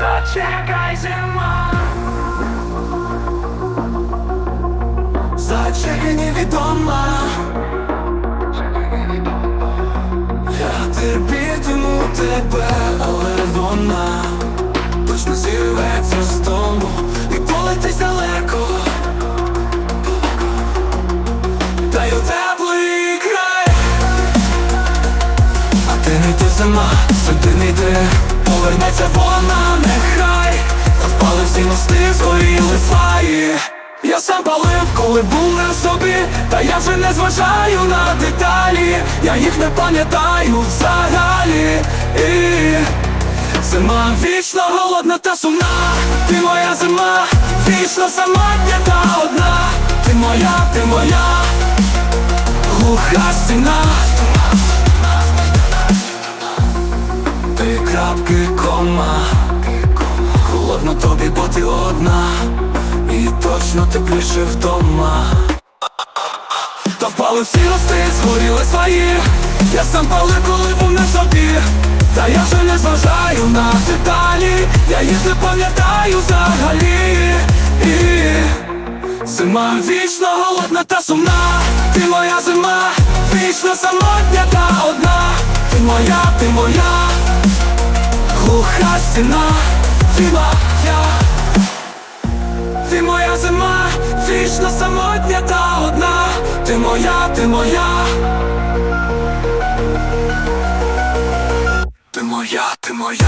Зачекай зима. Зачекай невідома. Я терпітиму тебе, але вона Точно зірветься з дому і полетить далеко. У теплий край. А ти не йди зима, сюди не йди Повернеться вона, нехай. Впали всі мости, згоріли сваї Я сам палив, коли був на собі. Та я вже не зважаю на деталі. Я їх не пам'ятаю взагалі. І Зима вічно голодна та сумна. Ти моя зима, вічно самотня та одна. Ти моя, ти моя глуха стіна крапки Холодно тобі, бо ти одна. І точно тепліше вдома. Та впали всі рости, згоріли свої. Я сам палив, коли був не собі. Та я вже не зважаю на деталі. Я їх не пам'ятаю взагалі. І Зима вічно голодна та сумна. Ти моя зима, вічно самотня та одна. Ти моя, ти моя глуха стіна Ти моя. Ти моя зима, вічно самотня та одна. Ти моя, ти моя. Ти моя, ти моя